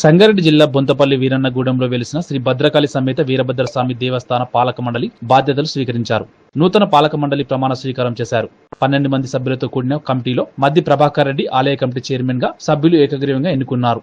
సంగారెడ్డి జిల్లా బొంతపల్లి వీరన్నగూడెంలో వెలిసిన శ్రీ భద్రకాళి సమేత వీరభద్ర స్వామి దేవస్థాన పాలక మండలి బాధ్యతలు స్వీకరించారు. నూతన పాలక మండలి ప్రమాణ స్వీకారం చేశారు. పన్నెండు మంది సభ్యులతో కూడిన కమిటీలో మద్ది ప్రభాకర్ రెడ్డి ఆలయ కమిటీ చైర్మన్గా సభ్యులు ఏకగ్రీవంగా ఎన్నుకున్నారు.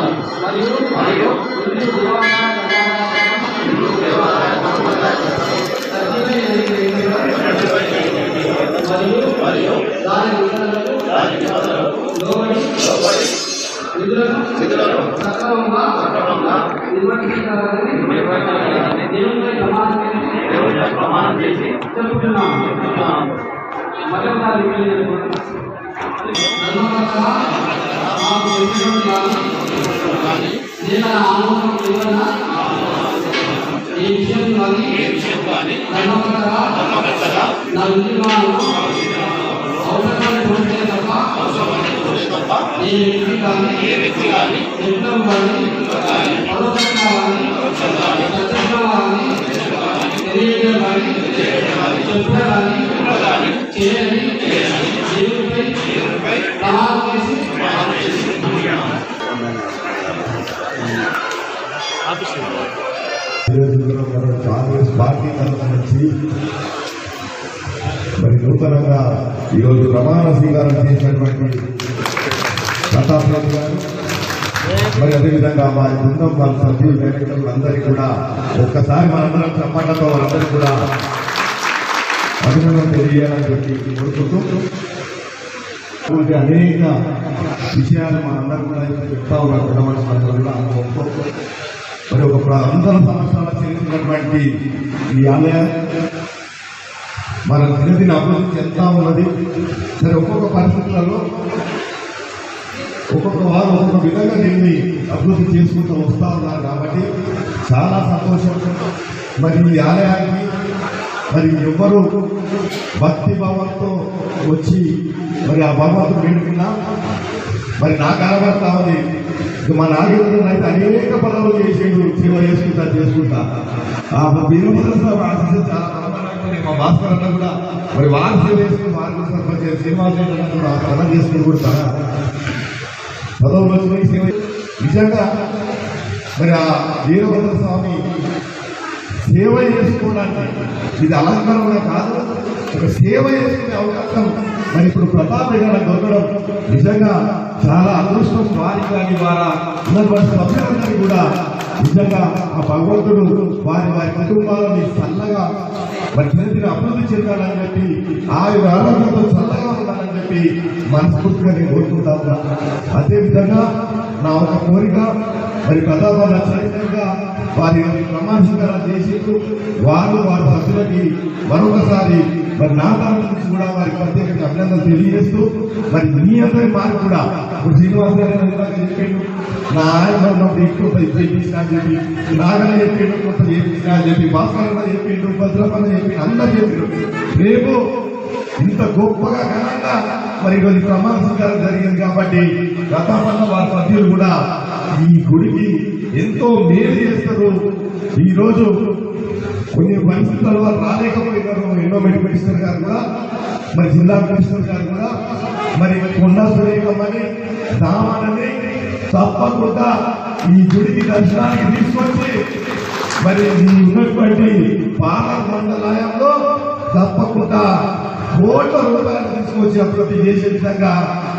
ఈ విషయం కానీ నమ్మకంగా నా ఉద్యమాలను అవసరమైన ఉంటే తప్ప ఏ వ్యక్తి కానీ ఎట్లో కానీ పరోక్షంగా కానీ ప్రత్యక్షంగా కానీ తెలియజేయడం కానీ చెప్పడం కానీ చేయని దేవుడిపై ప్రమాణం చేసి నియోజకవర్గంలో మన కాంగ్రెస్ పార్టీ తరఫు నుంచి మరి నూతనంగా ఈరోజు ప్రమాణ స్వీకారం చేసినటువంటి ప్రతాప్ రెడ్డి గారు. మరి అదేవిధంగా వారి బృందం వారి సభ్యులు డైరెక్టర్లు అందరికీ కూడా ఒక్కసారి మనందరం చప్పట్లతో వారందరికీ కూడా అభినందన తెలియాలని చెప్పి కోరుకుంటూ అనేక విషయాలు మనందరం కూడా చెప్తా ఉన్నారు పెద్దమనుషులందరూ కూడా మరి ఒక ప్ర- వందల సంవత్సరాల చరిత్రటువంటి ఈ ఆలయం మన దినదిన అభివృద్ధి చెందుతా ఉన్నది. సరే ఒక్కొక్క పరిస్థితులలో ఒక్కొక్క వారు ఒక్కొక్క విధంగా దీన్ని అభివృద్ధి చేసుకుంటూ వస్తా ఉన్నారు కాబట్టి చాలా సంతోషం. మరి ఈ ఆలయానికి మరి ఎవరు భక్తి భావంతో వచ్చి మరి ఆ భగవంతుడు వేడుకున్నా? మరి నా కనబడతా ఉంది. ఇక మా నాగేంద్రుడు అయితే అనేక పనులు చేసేడు సేవ చేసుకుంటా చేసుకుంటా. ఆ వీరభద్ర స్వామి ఆశీస్సులు చాలా మా భాస్కర్ అన్న కూడా మరి వారు సేవ చేసుకుని వారు సర్పంచ్ శ్రీనివాసరెడ్డి అన్న కూడా పదం చేసుకుని కూడా చాలా పదవులు సేవ నిజంగా మరి ఆ వీరభద్ర స్వామి సేవ చేసుకోవడానికి ఇది అలంకరణ కాదు. ఒక సేవ చేసుకునే అవకాశం మరి ఇప్పుడు ప్రతాప్ గారు దొరకడం నిజంగా చాలా అదృష్టం. వారి కానీ వారా ఉన్నటువంటి సభ్యులందరికీ కూడా నిజంగా ఆ భగవంతుడు వారి వారి కుటుంబాలని చల్లగా మరి చరిత్ర అభివృద్ధి చెందాలని చెప్పి ఆ యొక్క ఆరోగ్యంతో చెప్పి మనస్ఫూర్తిగా నేను కోరుకుంటా ఉన్నా. అదేవిధంగా నా ఒక కోరిక మరి ప్రతాపాల అత్యంతంగా వారి ప్రమాణీకరణ చేసి వారు వారి సభ్యులకి మరొకసారి మరి నా తరఫు నుంచి కూడా వారికి ప్రత్యేకంగా అభినందనలు తెలియజేస్తూ మరి మీ అందరి మాకు కూడా ఇప్పుడు శ్రీనివాస్ గారు ఇందాక చెప్పిండు నా ఆయన ఉన్నప్పుడు ఎక్కువ చేయించిన అని చెప్పి నాగన చెప్పిండు కొంత చేయించిన అని చెప్పి భాస్కర్ అన్న చెప్పిండు భద్రపన్న చెప్పిండు అందరు చెప్పిండు రేపు ఇంత గొప్పగా ఘనంగా మరి కొన్ని ఈ ప్రమాణ స్వీకారం జరిగింది కాబట్టి రథాపన్న వారి సభ్యులు కూడా ఈ గుడికి ఎంతో మేలు చేస్తారు. ఈరోజు కొన్ని పరిస్థితుల వల్ల రాలేకపోయినారు. ఎన్నో మెడికల్ గారు కూడా మరి జిల్లా కమిషనర్ గారు కూడా మరి కొండా సురేఖమని దామనని తప్పకుండా ఈ గుడికి దర్శనానికి తీసుకొచ్చి మరి ఉన్నటువంటి పాలక మండలాయంలో తప్పకుండా కోట్ల రూపాయలు తీసుకొచ్చి అభివృద్ధి చేసే విధంగా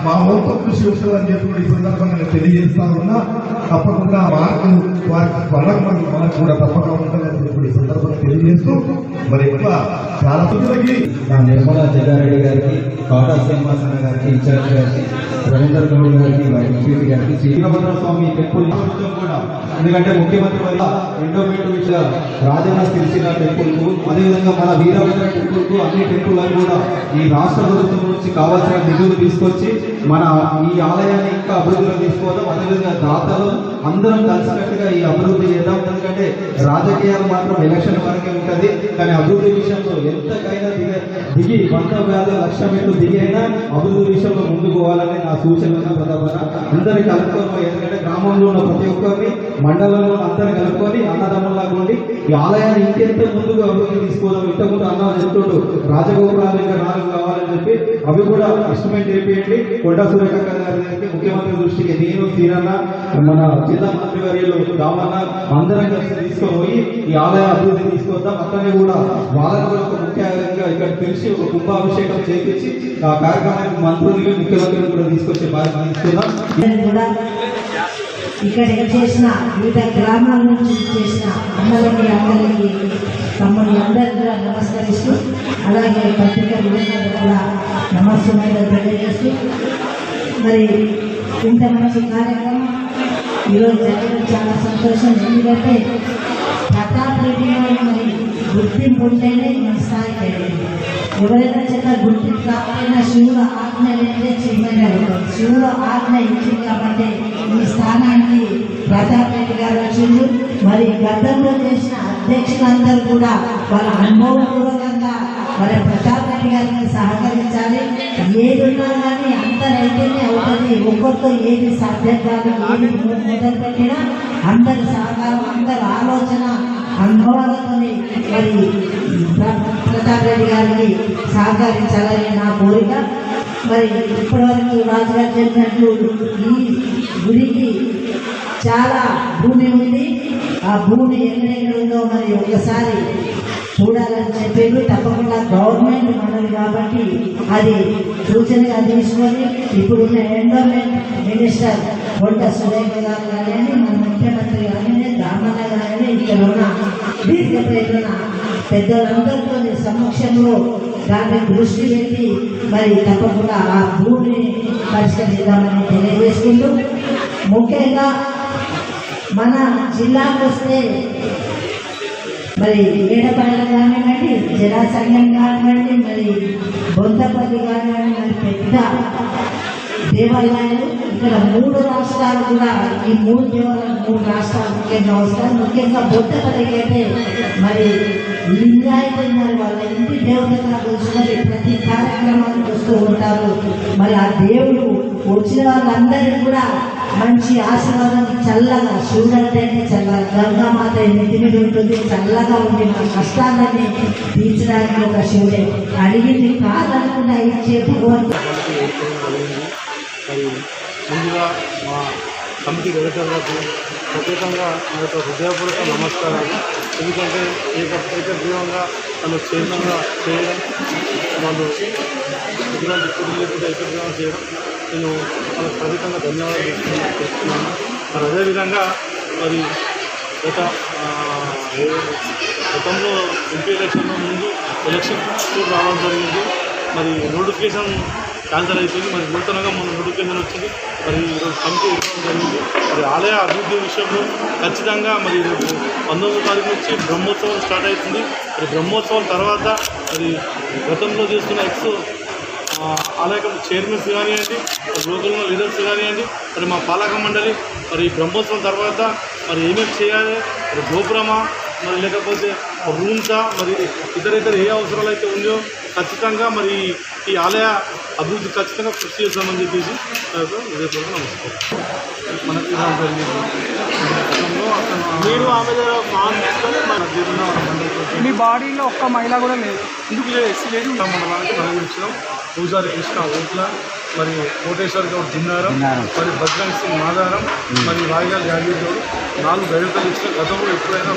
మా వంతు కృషి ఉంటుందని చెప్పి కూడా ఈ సందర్భంగా నేను తెలియజేస్తా ఉన్నా తప్పకుండా మార్కులు వారికి త్వరగా మనకు కూడా తప్పకుండా ఉంటుందని ఈ సందర్భంగా తెలియజేస్తూ మరి ఎక్కువ చాలా మందికి నా నిర్మలా జగారెడ్డి గారికి కాటా శ్రీనివాసన్న గారికి ఇన్ఛార్జ్ గారికి రవీంద్ర గౌడ్ గారికి మా ఎంపీ గారికి శ్రీరామభద్ర స్వామి టెంపుల్ కూడా. ఎందుకంటే ముఖ్యమంత్రి వల్ల ఎండోమెంట్ ఇచ్చిన రాజన్న సిరిసిల్ల టెంపుల్కు అదేవిధంగా మన వీరభద్ర టెంపుల్కు టెంపుల్ అన్ని టెంపుల్ కూడా ఈ రాష్ట్ర ప్రభుత్వం నుంచి కావాల్సిన నిధులు తీసుకొచ్చి మన ఈ ఆలయాన్ని ఇంకా అభివృద్ధిలో తీసుకోవడం అదేవిధంగా దాతలు అందరం కలిసినట్టుగా ఈ అభివృద్ధి చేద్దాం. ఎందుకంటే రాజకీయాలు మాత్రం ఎలక్షన్ వరకే ఉంటుంది. కానీ అభివృద్ధి విషయంలో ఎంతకైనా దిగి వంద వేల లక్ష దిగి అయినా అభివృద్ధి విషయంలో ముందుకు పోవాలని నా సూచన ప్రతాపన అందరికీ కలుపుకొని ఎందుకంటే గ్రామంలో ఉన్న ప్రతి ఒక్కరిని మండలంలో అందరిని కలుపుకొని అన్నదమ్ములాగా ఉండి ఈ ఆలయాన్ని ఇంకెంత ముందుకు అభివృద్ధి తీసుకోవడం ఇంతకుముందు అన్న చెప్తుండు రాజగోపురాలు ఇంకా నాలుగు కావాలని చెప్పి అవి కూడా ఎస్టిమేట్ చేయండి కొండా సురేఖ గారికి ముఖ్యమంత్రి దృష్టికి నేను తీరన్న మన జిల్లా మంత్రి వర్యులు రామన్న అందరం కలిసి తీసుకొని పోయి ఈ ఆలయ అభివృద్ధి తీసుకొద్దాం. అట్లనే కూడా వాళ్ళని కూడా ఒక ముఖ్యంగా ఇక్కడ పిలిచి ఒక కుంభాభిషేకం చేపించి ఆ కార్యక్రమానికి మంత్రులు ముఖ్యమంత్రులు కూడా తీసుకొచ్చే బాధ్యత తీసుకున్నాం ఇక్కడ ఏం చేసిన వివిధ గ్రామాల నుంచి చేసిన అమ్మలకి అందరికి తమ్ముడి అందరికీ కూడా నమస్కరిస్తూ అలాగే పత్రిక విలేకరులకు కూడా నమస్కారాలు తెలియజేస్తూ మరి ఇంత మంచి కార్యక్రమం ఈరోజు జరగడం చాలా సంతోషం. ఎందుకంటే గుర్తింపు ఉంటేనే మన స్థాయికి వెళ్ళింది ఎవరైనా చిన్న గుర్తింపు కాకపోయినా శివుడు ఆజ్ఞ లేదే చేయమని శివుడు ఆజ్ఞ ఇచ్చింది కాబట్టి ఈ స్థానానికి ప్రతాప్ గారు వచ్చింది మరి గతంలో చేసిన అధ్యక్షులందరూ కూడా వాళ్ళ అనుభవపూర్వకంగా మరి ప్రతాప్ గారిని సహకరించాలి. ఏది ఉన్నా కానీ అందరైతేనే అవుతుంది. ఒక్కరితో ఏది సాధ్యం కాదు ఏది మొదలు పెట్టినా అందరి సహకారం అందరి ఆలోచన అనుభవాలతోని మరి ప్రతాప్ రెడ్డి గారికి సహకరించాలని నా కోరిక. మరి ఇప్పటివరకు రాజుగారు చెప్పినట్లు ఈ గుడికి చాలా భూమి ఉంది. ఆ భూమి ఎక్కడెక్కడ ఉందో మరి ఒకసారి చూడాలని చెప్పేది తప్పకుండా గవర్నమెంట్ మనది కాబట్టి అది సూచనగా తీసుకొని ఇప్పుడున్న ఎన్విరాన్మెంట్ మినిస్టర్ కొండ సురేఖ గారు కానీ మన ముఖ్యమంత్రి కానీ గారిని ఇక్కడ పెద్దలందరితో సమక్షంలో దాన్ని దృష్టి పెట్టి మరి తప్పకుండా ఆ భూమిని పరిష్కరిద్దామని తెలియజేసుకుంటూ ముఖ్యంగా మన జిల్లాకు వస్తే మరి ఏడపాయలు కానివ్వండి జలాశయం కానివ్వండి మరి బొంతపల్లి కానివ్వండి మరి పెద్ద దేవాలయాలు ఇక్కడ మూడు రాష్ట్రాలు కూడా ఈ మూడు దేవాలయాలు మూడు రాష్ట్రాలు ముఖ్యంగా వస్తాయి. ముఖ్యంగా బొంతపల్లికి అయితే మరి లింగాయతన్నారు వాళ్ళ ఇంటి దేవతగా కూర్చున్నది ప్రతి కార్యక్రమానికి వస్తూ ఉంటారు. మరి ఆ దేవుడు వచ్చిన వాళ్ళందరికీ కూడా మంచి ఆశీర్వాదం చల్లగా శివుడు చల్లగా గంగామాత నెత్తి మీద ఉంటుంది చల్లగా ఉండి మన కష్టాలన్నీ తీర్చడానికి ఒక శివుడే. అడిగింది కాదనుకున్న ఇచ్చే భగవంతుడు. ముందుగా మా కమిటీ డైరెక్టర్లకు ప్రత్యేకంగా నా యొక్క హృదయపూర్వక నమస్కారాలు. ఎందుకంటే ఏక ఏకగ్రీవంగా వాళ్ళు క్షేమంగా చేయడం వాళ్ళు ఎటువంటి కుటుంబ లేకుండా ఏకగ్రీవంగా చేయడం నేను వాళ్ళకి ప్రత్యేకంగా ధన్యవాదాలు చేస్తున్నాను చెప్తున్నాను మరి అదేవిధంగా మరి గత గతంలో ఎంపీ ఎలక్షన్లో ముందు ఎలక్షన్ రావడం జరిగింది. మరి నోటిఫికేషన్ క్యాన్సర్ అయిపోయింది. మరి నూతనంగా మొన్న కేంద్రం వచ్చింది. మరి ఈరోజు కమిటీ ఇవ్వడం జరిగింది. మరి ఆలయ అభివృద్ధి విషయంలో ఖచ్చితంగా మరి రేపు పంతొమ్మిదో తారీఖు నుంచి బ్రహ్మోత్సవం స్టార్ట్ అవుతుంది. మరి బ్రహ్మోత్సవం తర్వాత మరి గతంలో చేస్తున్న ఎక్స్ ఆలయ చైర్మన్స్ కానివ్వండి మరి లోకల్ లీడర్స్ కానివ్వండి మరి మా పాలక మండలి మరి బ్రహ్మోత్సవం తర్వాత మరి ఏమేమి చేయాలి మరి గోపురమా మరి లేకపోతే రూమ్సా మరి ఇతర ఇతర ఏ అవసరాలు అయితే ఉన్నాయో ఖచ్చితంగా మరి ఈ ఆలయ అభివృద్ధి ఖచ్చితంగా కృషి చేస్తామని చెప్పేసి హృదయపూర్వక నమస్కారం. మనకి మీరు ఆమె మన మీ బాడీలో ఒక్క మహిళ కూడా లేదు. ఎందుకు లేదు? ఎస్సీ లేదు ఇంకా మండలానికి నలుగురు ఇచ్చినాం. పూజారి కృష్ణ ఓట్ల మరి కోటేశ్వర్ గౌడ్ జిన్నారం మరి భద్రంగ్ సింగ్ మాదారం మరి వాయిదా జాగీర్ గౌడ్. నాలుగు డైరెక్టర్లు ఇచ్చిన గతంలో ఎప్పుడైనా